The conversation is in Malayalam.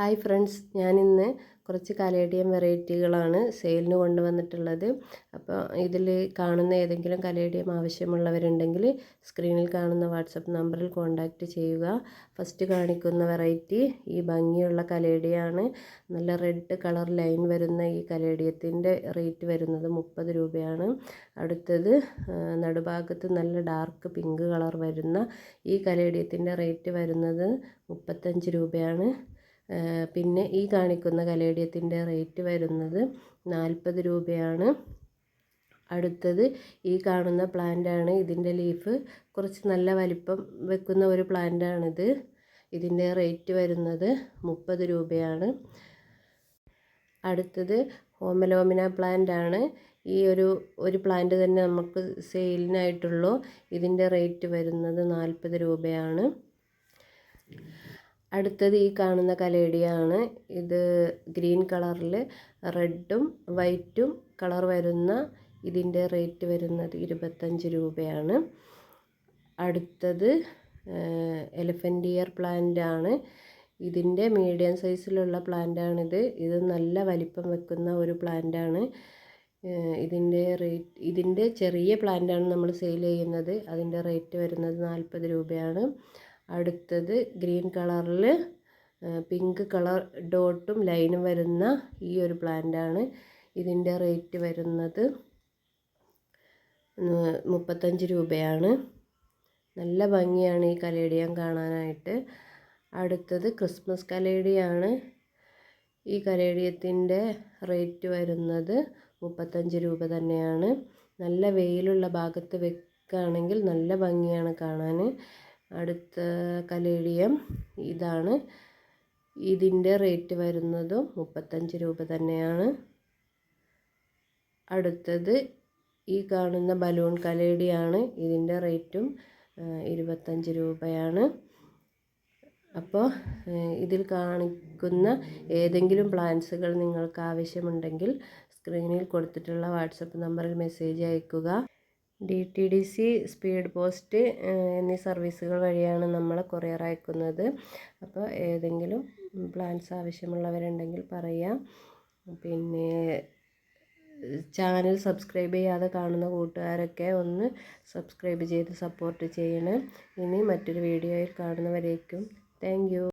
ഹായ് ഫ്രണ്ട്സ് ഞാനിന്ന് കുറച്ച് കലേഡിയം വെറൈറ്റികളാണ് സെയിലിന് കൊണ്ടുവന്നിട്ടുള്ളത്. അപ്പോൾ ഇതിൽ കാണുന്ന ഏതെങ്കിലും കലേഡിയം ആവശ്യമുള്ളവരുണ്ടെങ്കിൽ സ്ക്രീനിൽ കാണുന്ന വാട്സപ്പ് നമ്പറിൽ കോൺടാക്റ്റ് ചെയ്യുക. ഫസ്റ്റ് കാണിക്കുന്ന വെറൈറ്റി ഈ ഭംഗിയുള്ള കലേഡിയാണ്. നല്ല റെഡ് കളർ ലൈൻ വരുന്ന ഈ കലേഡിയത്തിന്റെ റേറ്റ് വരുന്നത് മുപ്പത് രൂപയാണ്. അടുത്തത് നടുഭാഗത്ത് നല്ല ഡാർക്ക് പിങ്ക് കളർ വരുന്ന ഈ കലേഡിയത്തിന്റെ റേറ്റ് വരുന്നത് മുപ്പത്തഞ്ച് രൂപയാണ്. പിന്നെ ഈ കാണിക്കുന്ന കലേഡിയത്തിന്റെ റേറ്റ് വരുന്നത് നാൽപ്പത് രൂപയാണ്. അടുത്തത് ഈ കാണുന്ന പ്ലാന്റാണ്. ഇതിന്റെ ലീഫ് കുറച്ച് നല്ല വലിപ്പം വെക്കുന്ന ഒരു പ്ലാന്റാണിത്. ഇതിന്റെ റേറ്റ് വരുന്നത് മുപ്പത് രൂപയാണ്. അടുത്തത് ഹോമലോമിന പ്ലാന്റ് ആണ് ഈ ഒരു ഒരു പ്ലാന്റ് തന്നെ നമുക്ക് സെയിലിനായിട്ടുള്ളൂ. ഇതിന്റെ റേറ്റ് വരുന്നത് നാൽപ്പത് രൂപയാണ്. അടുത്തത് ഈ കാണുന്ന കലേഡിയാണ് ഇത് ഗ്രീൻ കളറിൽ റെഡും വൈറ്റും കളർ വരുന്ന ഇതിന്റെ റേറ്റ് വരുന്നത് ഇരുപത്തഞ്ച് രൂപയാണ്. അടുത്തത് എലിഫന്റ് ഇയർ പ്ലാന്റ് ആണ് ഇതിന്റെ മീഡിയം സൈസിലുള്ള പ്ലാന്റാണിത്. ഇത് നല്ല വലിപ്പം വെക്കുന്ന ഒരു പ്ലാന്റാണ്. ഇതിന്റെ റേറ്റ് ഇതിന്റെ ചെറിയ പ്ലാന്റാണ് നമ്മൾ സെയിൽ ചെയ്യുന്നത്. അതിന്റെ റേറ്റ് വരുന്നത് നാൽപ്പത് രൂപയാണ്. അടുത്തത് ഗ്രീൻ കളറിൽ പിങ്ക് കളർ ഡോട്ടും ലൈനും വരുന്ന ഈ ഒരു പ്ലാന്റാണ് ഇതിന്റെ റേറ്റ് വരുന്നത് മുപ്പത്തഞ്ച് രൂപയാണ്. നല്ല ഭംഗിയാണ് ഈ കലേഡിയം കാണാനായിട്ട്. അടുത്തത് ക്രിസ്മസ് കലേഡിയാണ് ഈ കലേഡിയത്തിന്റെ റേറ്റ് വരുന്നത് മുപ്പത്തഞ്ച് രൂപ തന്നെയാണ്. നല്ല വെയിലുള്ള ഭാഗത്ത് വെക്കുകയാണെങ്കിൽ നല്ല ഭംഗിയാണ് കാണാൻ. അടുത്ത കലേഴിയം ഇതാണ്. ഇതിന്റെ റേറ്റ് വരുന്നതും മുപ്പത്തഞ്ച് രൂപ തന്നെയാണ്. അടുത്തത് ഈ കാണുന്ന ബലൂൺ കലേടിയാണ്. ഇതിന്റെ റേറ്റും ഇരുപത്തഞ്ച് രൂപയാണ്. അപ്പോൾ ഇതിൽ കാണിക്കുന്ന ഏതെങ്കിലും പ്ലാൻസുകൾ നിങ്ങൾക്ക് ആവശ്യമുണ്ടെങ്കിൽ സ്ക്രീനിൽ കൊടുത്തിട്ടുള്ള വാട്സപ്പ് നമ്പറിൽ മെസ്സേജ് അയയ്ക്കുക D T D C speed post എന്നീ സർവീസുകൾ വഴിയാണ് നമ്മൾ കൊറിയർ അയക്കുന്നത്. അപ്പോൾ ഏതെങ്കിലും പ്ലാൻസ് ആവശ്യമുള്ളവരുണ്ടെങ്കിൽ പറയാം. പിന്നെ ചാനൽ സബ്സ്ക്രൈബ് ചെയ്യാതെ കാണുന്ന കൂട്ടുകാരൊക്കെ ഒന്ന് സബ്സ്ക്രൈബ് ചെയ്ത് സപ്പോർട്ട് ചെയ്യണം. ഇനി മറ്റൊരു വീഡിയോയിൽ കാണുന്നവരേക്കും താങ്ക്